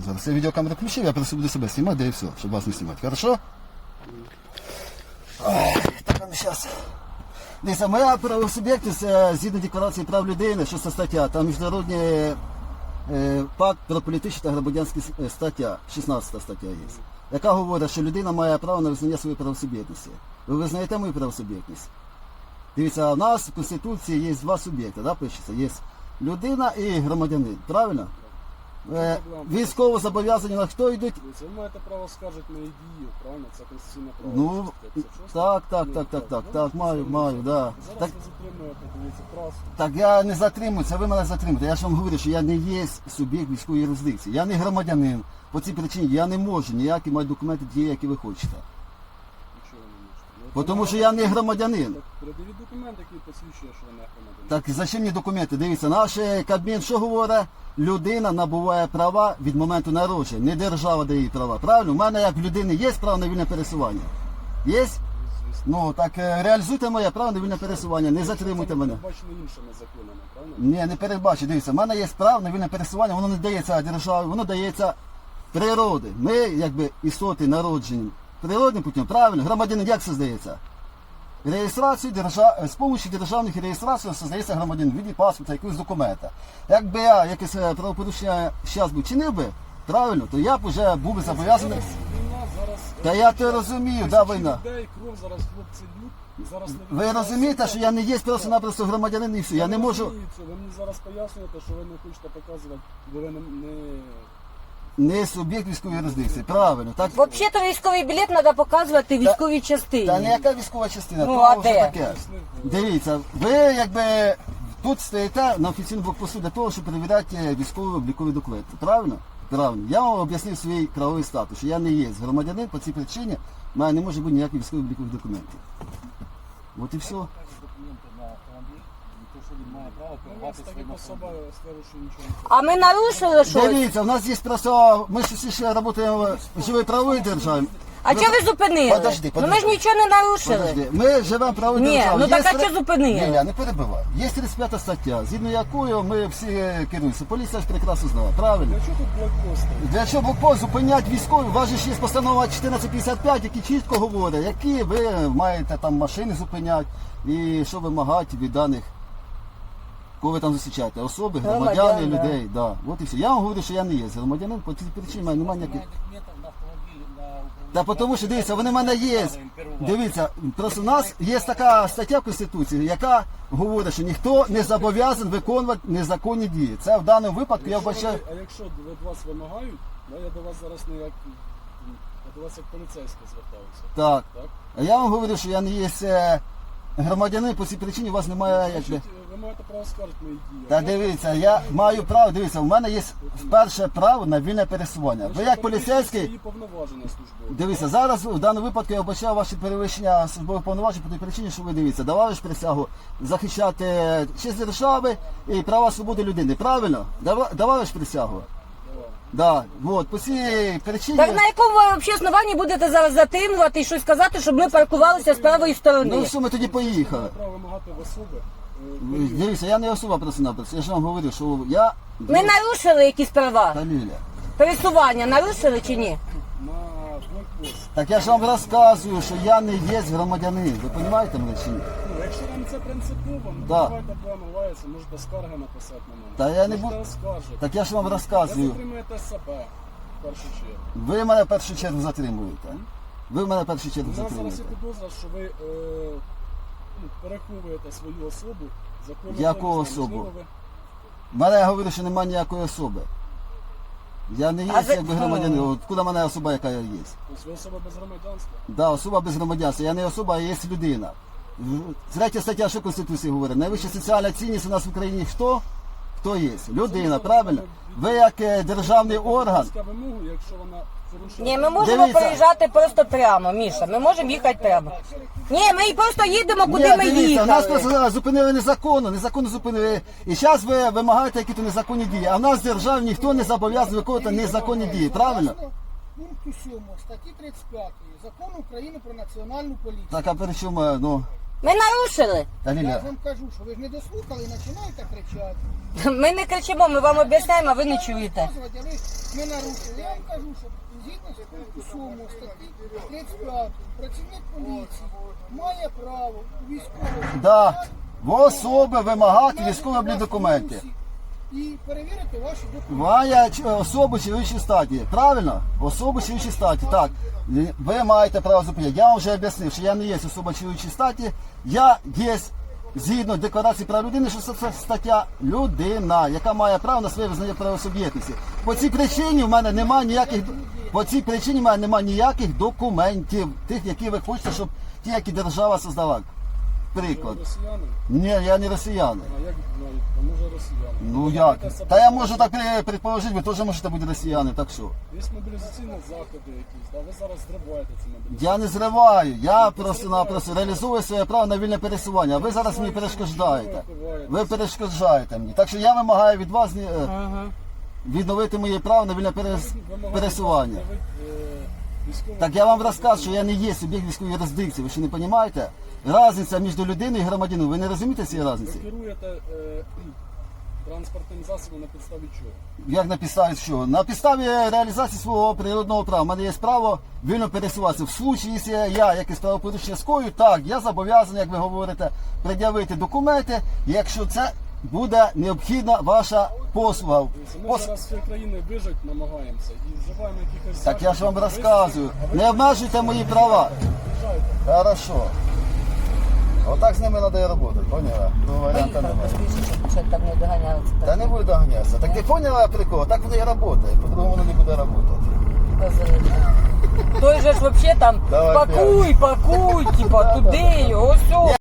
Зараз я відеокамеру включив, я просто буду себе знімати, да і все, щоб вас не знімати. Хорошо? Ой, так, ну зараз. Дивіться, моя правосуб'єктність згідно декларації прав людини, що це стаття, там міжнародний е, пакт про політичні та громадянські е, стаття, 16 стаття є, яка говорить, що людина має право на визнання своєї правосуб'єктності. Ви визнаєте мою правосуб'єктність? Дивіться, у нас в Конституції є два суб'єкти, да, пишеться. Є людина і громадянин. Правильно? Е, військово зобов'язані на хто йдуть? Ви маєте право скаржити на ідію, правильно? Це конституційне право. Ну, так, так, Ну, так, так, так, так, маю, маю, да. Зараз Так, ви затримуєте, дивіться, трасу. так я не затримую, це ви мене затримуєте. Я ж вам говорю, що я не є суб'єкт військової юрисдикції. Я не громадянин. По цій причині я не можу ніякі мати документи ті, які ви хочете. Бо тому що я не громадянин. Передивіть документ, який посвідчує, що ви не громадянин. Так зачем мені документи? Дивіться, наш е, Кабмін що говорить? Людина набуває права від моменту народження. Не держава дає їй права. Правильно? У мене як в людини є право на вільне пересування. Є? Ну так е, реалізуйте моє право на вільне пересування, не затримуйте мене. передбачено іншими законами, правильно? Ні, не передбачу. Дивіться, в мене є право на вільне пересування, воно не дається державі, воно дається природи. Ми, якби істоти народжені природним путем, правильно, громадянин як це здається? Реєстрацію держав... з допомогою державних реєстрацій создається громадянин в віді паспорта, якогось документа. Якби я якесь е, правопорушення зараз би чинив би, правильно, то я б вже був би зобов'язаний. Та я то розумію, да, війна. Ви розумієте, що я не є просто-напросто громадянин і все. Я не можу. Ви мені зараз пояснюєте, що ви не хочете показувати, бо ви не... не... Суб'єкт військової юрисдикції, правильно. Так, Взагалі-то військовий білет треба показувати військовій Та частині. не яка військова частина, Ну, то вже де? таке. Дивіться, ви якби тут стоїте на офіційному блокпосту для того, щоб перевіряти військові облікові документи. Правильно? Правильно. Я вам об'яснив свій правовий статус, що я не є громадянин по цій причині, в мене не може бути ніяких військових облікових документів. От і все. документи на автомобіль, і що він має право Ну, своїм А ми нарушили щось? Дивіться, у нас є просто, ми ж всі ще працюємо в живій правовій державі. А чого ви зупинили? Подожди, Ну ми ж нічого не нарушили. Подожди, ми живемо в правовій Ні, державі. ну Є так а що зупинили? Ні, я не перебиваю. Є 35 стаття, згідно якою ми всі керуємося. Поліція ж прекрасно знає, правильно? Для чого тут блокпости? Для чого блокпост зупинять військові? У вас же ж є постанова 1455, які чітко говорять, які ви маєте там машини зупиняти і що вимагати від даних, кого ви там зустрічаєте, особи, громадяни, Громадян, да. людей. Да. От і все. Я вам говорю, що я не є громадянин, по цій причині мене немає ніяких. Немає документів на автомобілі, Та тому що дивіться, вони в мене є. Дивіться, просто в нас є така стаття в Конституції, яка говорить, що ніхто не зобов'язаний виконувати незаконні дії. Це в даному випадку я Якщо вбачаю. вони- А якщо від вас вимагають, да, я до вас зараз не як... Я до вас як поліцейський звертаюся. Так. Так? А я вам говорю, що я не є е, громадянин, по цій причині у вас немає ви маєте право скаржити мої дії. Та дивіться, я маю право, дивіться, у мене є вперше право на вільне пересування. Ви як поліцейський, Свої повноваження службові. дивіться, зараз в даному випадку я вбачаю ваші перевищення службових повноважень по тій причині, що ви дивіться, давали ж присягу захищати честь держави і права свободи людини. Правильно? Дава- Давали ж присягу? Да, вот, по цій причині. Так на якому ви взагалі основанні будете зараз затримувати і щось казати, щоб ми паркувалися з правої Ну сторони? все, ми тоді поїхали. Право вимагати в особи. е, перевірку. Дивіться, я не особа просто-напросто. Я ж вам говорю, що я. Ми нарушили якісь права? Та Ліля. Пересування нарушили чи ні? Так я ж вам розказую, що я не є громадянин. Ви розумієте мене чи ні? Ну, якщо вам це принципово, ну Да. давайте лаятися, можете скарги написати на мене. Та я не Можете буду- оскаржити. Так я ж вам Ви розказую. затримуєте себе в першу чергу. Ви мене в першу чергу затримуєте. Ви мене в першу чергу У нас зараз є підозра, що ви е, ну, переховуєте свою особу. законно Яку визначено. особу? Можливо, ви- Мене я говорю, що немає ніякої особи. Я не є А ви- якби громадянин. От куди мене особа, яка я є? Тобто ви особа без громадянства. Да, особа без громадянства. Я не особа, а є людина. В- Третя стаття, що Конституції говорить? Найвища соціальна цінність у нас в Україні хто? Хто є? Людина, правильно? Ви як е, державний орган. Вимогу, якщо вона порушує. Ні, ми можемо Дивіться. проїжджати просто прямо, Міша. Ми можемо їхати прямо. Ні, ми просто їдемо, куди Ні, ми дивіться, нас їхали. просто зупинили незаконно, незаконно зупинили. І зараз ви вимагаєте якісь незаконні дії. А в нас в державі ніхто не зобов'язаний виконувати незаконні дії, правильно? Пункту 7 статті 35 Закону України про національну поліцію. Так, а при чому, ну, Ми нарушили. Та Я Ліля, ж вам кажу, що ви ж не дослухали і починаєте кричати. Ми не кричимо, ми вам об'ясняємо, а ви не чуєте. Розказувати, а ви ми нарушили. Я вам кажу, що згідно з пункту 7 статті 35 працівник поліції має право у військовому да, в особи вимагати військові документи. І перевірити ваші документи. Має ч- особу чоловічої статі. Правильно? Особу чоловічої статі. Так. Ви маєте право зупиняти. Я вам вже об'яснив, що я не є особа чоловічої статі. Я є згідно декларації прав людини, що це стаття людина, яка має право на своє визнання правосуб'єктності. По цій причині в мене немає ніяких по цій причині в мене немає ніяких документів, тих, які ви хочете, щоб ті, які держава создала. Приклад. Ні, я не росіянин. А як знаєте? А може росіяни? Ну як? Та я можу так е, предположити, ви теж можете бути росіяни, так що? Є мобілізаційні заходи якісь, да? ви зараз зриваєте ці мобілізації. Я не зриваю, я просто-напросто реалізую своє право на вільне пересування. Ви зараз мені перешкоджаєте. Ви перешкоджаєте мені. Так що я вимагаю від вас е, відновити моє право на вільне перес- пересування. Так я вам розказую, що я не є суб'єкт військової юрисдикції, ви що не розумієте? Разниця між людиною і громадянином. Ви не розумієте цієї Ви керуєте е, транспортним засобом на підставі чого? Як на підставі що? На підставі реалізації свого природного права. У мене є право вільно пересуватися. В случаї, якщо я якесь правопорушення скою, так, я зобов'язаний, як ви говорите, пред'явити документи, якщо це буде необхідна ваша послуга. Дивіться, Ми Пос- зараз всією країною вижити намагаємося і вживаємо якихось Так я ж вам заходів. розказую. Ви Не обмежуйте мої права. приїжджаєте. Хорошо. Отак з ними треба і працювати, поняла? Ну, варіанта немає. щоб ще не доганялися. Та не буде доганятися. Так ти поняла прикол? Так воно і працює. По-другому воно не буде працювати. Той же ж взагалі там Давай, пакуй, пакуй, типа туди його, все.